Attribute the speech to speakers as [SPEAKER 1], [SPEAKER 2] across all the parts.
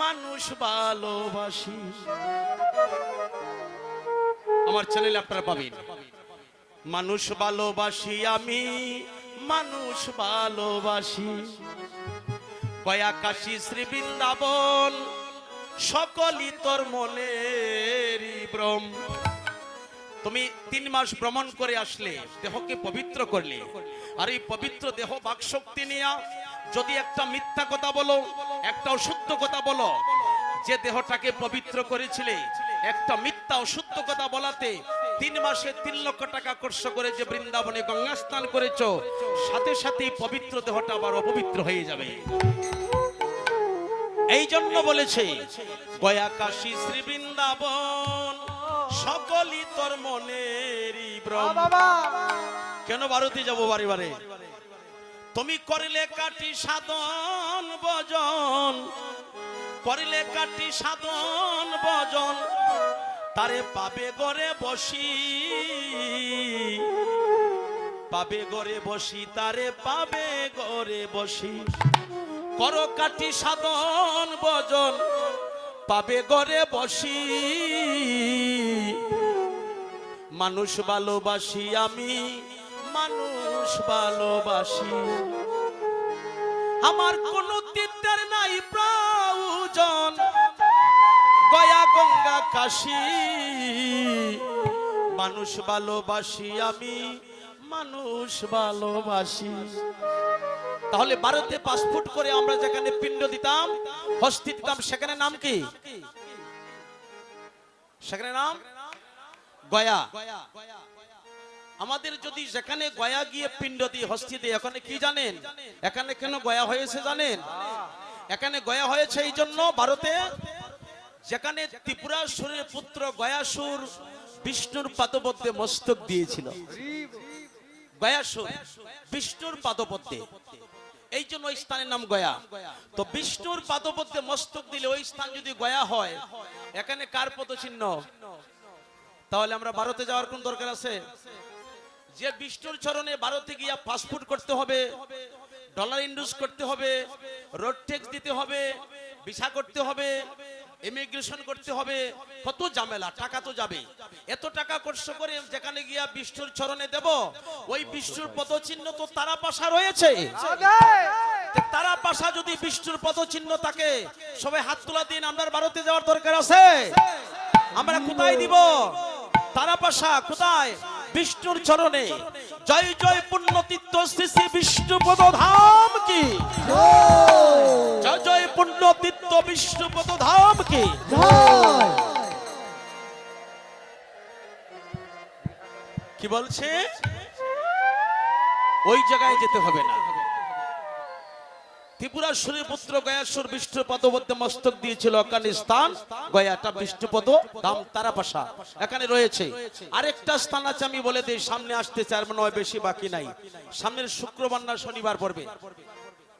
[SPEAKER 1] মানুষ ভালোবাসি। আমার চ্যানেলে আপনারা পাবেন। মানুষ ভালোবাসি আমি, মানুষ ভালোবাসি। কয়া কাশী শ্রী বৃন্দাবন, সকলই তোর মনের ভ্রম তুমি তিন মাস ভ্রমণ করে আসলে, দেহকে পবিত্র করলে। আর এই পবিত্র দেহ বাকশক্তি নিয়ে যদি একটা মিথ্যা কথা বলো, একটা অশুদ্ধ কথা বলো, যে দেহটাকে পবিত্র করেছিলে, একটা মিথ্যা অশুদ্ধ কথা বলাতে তিন মাসে তিন লক্ষ টাকা খরচ করে যে বৃন্দাবনে গঙ্গা স্নান করেছ, সাথে সাথে পবিত্র দেহটা আবার অপবিত্র হয়ে যাবে। এই জন্য বলেছে গয়া কাশী শ্রী বৃন্দাবন তোর কেন ভারতে যাব বারে বারে তুমি করিলে কাটি সাধন বজন করিলে কাটি সাধন বজন তারে পাবে গড়ে বসি। পাবে গড়ে বসি তারে পাবে গড়ে বসি। কর কাটি সাধন বজন পাবে গড়ে বসি। মানুষ ভালোবাসি আমি, মানুষ ভালোবাসি। আমার কোনো তীর্থের নাই প্রয়োজন। গয়া গঙ্গা কাশি। মানুষ ভালোবাসি আমি, মানুষ ভালোবাসি। তাহলে ভারতে পাসপোর্ট করে আমরা যেখানে পিণ্ড দিতাম, হস্তি দিতাম, সেখানে নাম কি? সেখানে নাম? গয়া। আমাদের যদি যেখানে গয়া গিয়ে পিণ্ড দিই হস্তি দিই এখানে কি জানেন? এখানে কেন গয়া হয়েছে জানেন? এখানে গয়া হয়েছে এই জন্য ভারতে যেখানে ত্রিপুরা সুরের পুত্র গয়াসুর বিষ্ণুর পাদপদ্মে মস্তক দিয়েছিল। গয়াসুর বিষ্ণুর পাদপদ্মে। এই জন্য ওই স্থানের নাম গয়া। তো বিষ্ণুর পাদপদ্মে মস্তক দিলে ওই স্থান যদি গয়া হয়, এখানে কার পদচিহ্ন? তাহলে আমরা ভারতে যাওয়ার কোন দরকার আছে? যে বিষ্ণুর চরণে ভারতে গিয়া পাসপোর্ট করতে হবে ডলার ইন্ডুস করতে হবে রোড ট্যাক্স দিতে হবে ভিসা করতে হবে ইমিগ্রেশন করতে হবে, কত ঝামেলা, টাকা তো যাবে এত টাকা খরচ করে যেখানে গিয়া বিষ্ণুর চরণে দেব, ওই বিষ্ণুর পদচিহ্ন তো তারা পাশা রয়েছে। তারা পাশা যদি বিষ্ণুর পদচিহ্ন থাকে, সবাই হাত তোলা দিন, আমরা ভারতে যাওয়ার দরকার আছে? আমরা কোথায় দিব? তারা পাশা কোথায়? বিষ্ণুর চরণে। জয় জয় পুণ্যতীর্থ শ্রী শ্রী বিষ্ণুপদ ধাম কি? জয় জয় পুণ্যতীর্থ বিষ্ণুপদ ধাম কি? কি বলছে? ওই জায়গায় যেতে হবে না। ত্রিপুরা পুত্র গয়াসুর বিষ্ণু পদবদ্ধ মস্তক দিয়েছিল অকানি স্থান। গয়াটা বিষ্ণুপদ, দাম তারাপাশা। এখানে রয়েছে। আরেকটা স্থান আছে আমি বলে দিই, সামনে আসতে চার নয়, বেশি বাকি নাই। সামনের শুক্রবার না শনিবার পড়বে।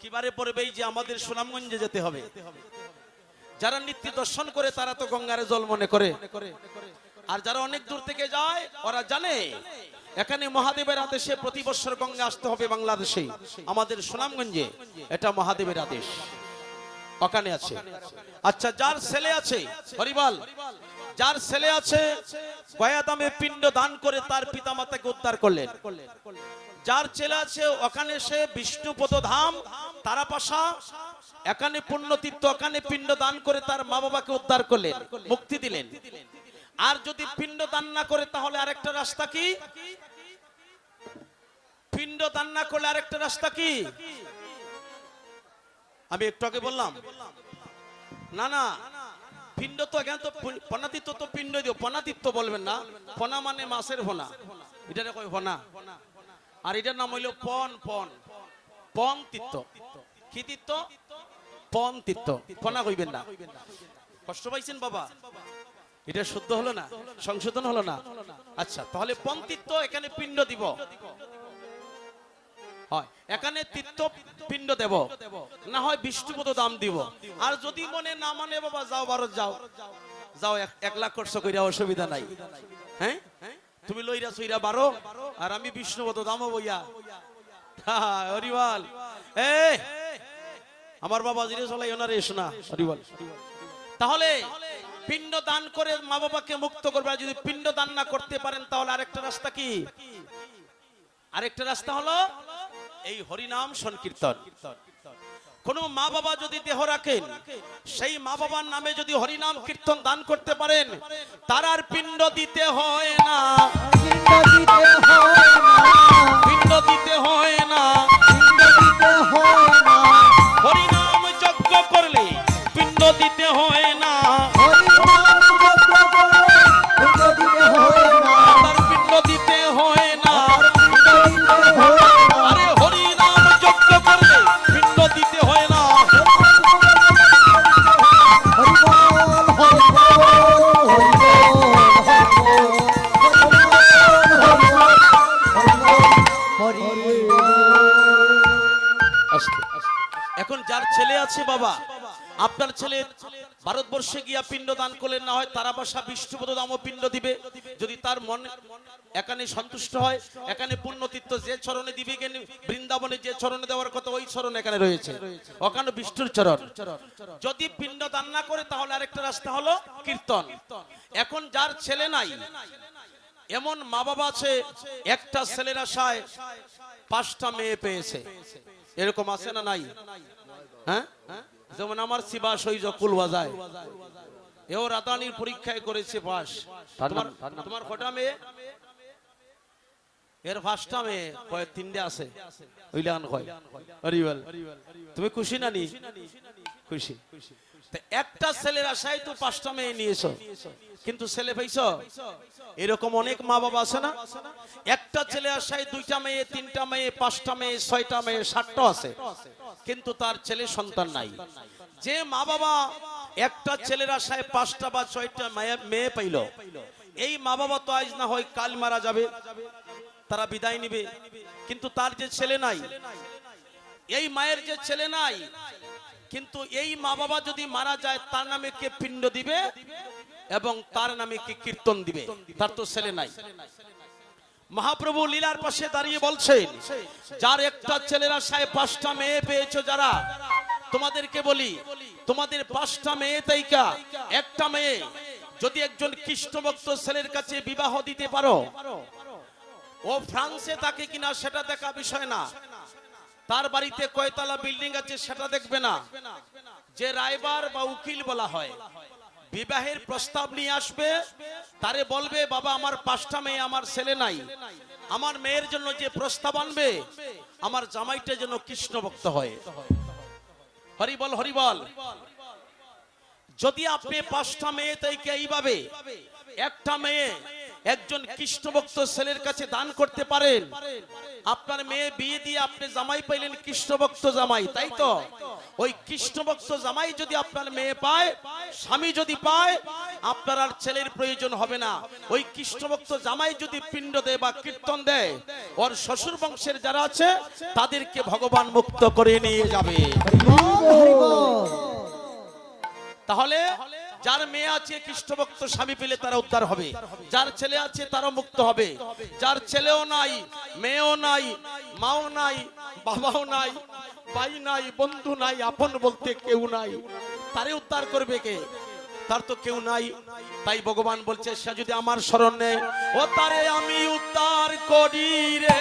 [SPEAKER 1] কিবারে পড়বে এই যে আমাদের সুনামগঞ্জে যেতে হবে। যারা নিত্য দর্শন করে তারা তো গঙ্গারে জল মনে করে। আর যারা অনেক দূর থেকে যায়, ওরা জানে। এখানে মহাদেবের আদেশে প্রতি বছর গঙ্গা আসতে হবে বাংলাদেশে। আমাদের সুনামগঞ্জে এটা মহাদেবের আদেশ। ওখানে আছে। আচ্ছা যার ছেলে আছে, হরিবাল, যার ছেলে আছে, গয়াদামে পিণ্ড দান করে তার পিতা মাতাকে উদ্ধার করলেন। যার ছেলে আছে, ওখানে সে বিষ্ণুপদ ধাম, তারাপাশা, এখানে পুণ্যতীর্থ, ওখানে পিণ্ড দান করে তার মা বাবাকে উদ্ধার করলেন, মুক্তি দিলেন। আর যদি পিণ্ড দান না করে, তাহলে আরেকটা রাস্তা কি? পিণ্ড দান না করলে আরেকটা রাস্তা কি? আমি একটু আগে বললাম। না না, পিণ্ড তো এখানে তো পনাতীর্থ তো পিণ্ড দিও। পনাতীর্থ বলবেন না। পনা মানে মাছের ভোনা এটা কয় ভোনা আর এটার নাম হইল পন পন। পন তীর্থ কি তীর্থ পন তীর্থ পনা কইবেন না। কষ্ট পাইছেন বাবা? এটা শুদ্ধ হলো না? সংশোধন হলো না? আচ্ছা তাহলে পন্তিত্ব এখানে পিণ্ড দিব। এখানে পিণ্ড দেব। না হয় দাম দিব। আর যদি মনে না মানে বাবা, যাও যাও। যাও, এক- লাখ খরচ কইরা অসুবিধা নাই। হ্যাঁ? তুমি লইরা সইরা বারো, আর আমি বিষ্ণুপদ দামো বইয়া হরিবল এ, আমার বাবা জিরে চলাই ওনারে এসো না হরিবল তাহলে পিণ্ড দান করে মা বাবাকে মুক্ত করবে। আর যদি পিণ্ড দান না করতে পারেন তাহলে আরেকটা রাস্তা কি? আরেকটা রাস্তা হলো এই হরিনাম সংকীর্তন। কোন মা বাবা যদি দেহ রাখেন সেই মা বাবার নামে যদি হরিনাম কীর্তন দান করতে পারেন তার আর পিণ্ড দিতে হয় না। পিণ্ড দিতে আপনার ছেলে ভারতবর্ষে গিয়া পিণ্ড দান করলেন না হয় তারা বাসা বিষ্ণুপদ দাম পিণ্ড দিবে? যদি তার মন এখানে সন্তুষ্ট হয় এখানে পুণ্যতীর্থ যে চরণে দিবে গেলে বৃন্দাবনে যে চরণে দেওয়ার কথা ওই চরণ এখানে রয়েছে। ওখানে বিষ্ণুর চরণ। যদি পিণ্ড দান না করে তাহলে আরেকটা রাস্তা হলো কীর্তন। এখন যার ছেলে নাই, এমন মা বাবা আছে, একটা ছেলের আশায় পাঁচটা মেয়ে পেয়েছে। এরকম আছে না নাই? হ্যাঁ? যেমন আমার সিবা সৈজ কুল বাজায় এও রাতানির পরীক্ষায় করেছে পাস তোমার কটা মেয়ে? এর ফার্স্টটা মেয়ে কয় তিনটে আছে। ওইলান কয়। তুমি খুশি না নি? খুশি। একটা ছেলের আশায় তো পাঁচটা মেয়ে নিয়েছো। কিন্তু ছেলে পাইছ? এরকম অনেক মা বাবা আছে না? একটা ছেলে আশায় দুইটা মেয়ে, তিনটা মেয়ে, পাঁচটা মেয়ে, ছয়টা মেয়ে, সাতটা আছে। কিন্তু তার ছেলে সন্তান নাই। যে মা বাবা একটা ছেলের আশায় পাঁচটা বা ছয়টা মেয়ে- পাইল, এই মা বাবা তো আজ না হয় কাল মারা যাবে। তারা বিদায় নিবে। কিন্তু তার যে ছেলে নাই, এই মায়ের যে ছেলে নাই কিন্তু এই মা বাবা যদি মারা যায়, তার নামে কে পিণ্ড দিবে এবং তার নামে কে কীর্তন দিবে? তার তো ছেলে নাই। মহাপ্রভু লীলার পাশে দাঁড়িয়ে বলছেন, যার একটা ছেলের আশায় পাঁচটা মেয়ে পেয়েছ যারা, তোমাদেরকে বলি, তোমাদের পাঁচটা মেয়ে তাইকা, একটা মেয়ে, যদি একজন কৃষ্ণভক্ত ছেলের কাছে বিবাহ দিতে পারো, ও ফ্রান্সে তাকে কিনা সেটা দেখা বিষয় না তার বাড়িতে কয়তলা বিল্ডিং আছে সেটা দেখবে না। যে রায়বার বা উকিল বলা হয়, বিবাহের প্রস্তাব নিয়ে আসবে, তারে বলবে, বাবা, আমার পাঁচটা মেয়ে, আমার ছেলে নাই। আমার মেয়ের জন্য যে প্রস্তাব আনবে, আমার জামাইটা যেন কৃষ্ণ ভক্ত হয় হরিবল হরিবল যদি আপনি পাঁচটা মেয়ে তাইকে এইভাবে, একটা মেয়ে একজন কৃষ্ণভক্ত ছেলের কাছে দান করতে পারেন। আপনার মেয়ে বিয়ে দিয়ে আপনি জামাই পাইলেন কৃষ্ণভক্ত জামাই তাই তো? ওই কৃষ্ণভক্ত জামাই যদি আপনার মেয়ে পায় স্বামী যদি পায় আপনার আর ছেলের প্রয়োজন হবে না। ওই কৃষ্ণভক্ত জামাই যদি পিণ্ড দেয় বা কীর্তন দেয় ওর শ্বশুর বংশের যারা আছে তাদেরকে ভগবান মুক্ত করে নিয়ে যাবে। তাহলে যার মেয়ে আছে কৃষ্ণভক্ত স্বামী পেলে তারা উদ্ধার হবে। যার ছেলে আছে তারা মুক্ত হবে। যার ছেলেও নাই মেয়েও নাই মাও নাই বাবাও নাই ভাই নাই বন্ধু নাই আপন বলতে কেউ নাই। তারে উদ্ধার করবে কে? তার তো কেউ নাই। তাই ভগবান বলছে সে যদি আমার স্মরণ নেয় ও তারে আমি উদ্ধার করি রে।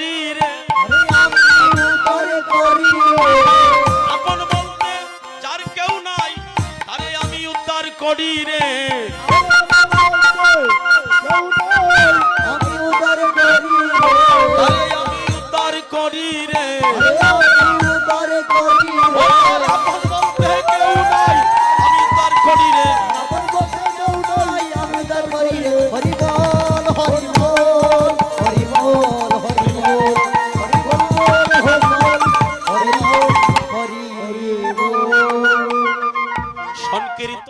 [SPEAKER 1] রে আপন বলতে যার কেউ নাই, তারে আমি উদ্ধার করি রে। আমি উদ্ধার করি রে।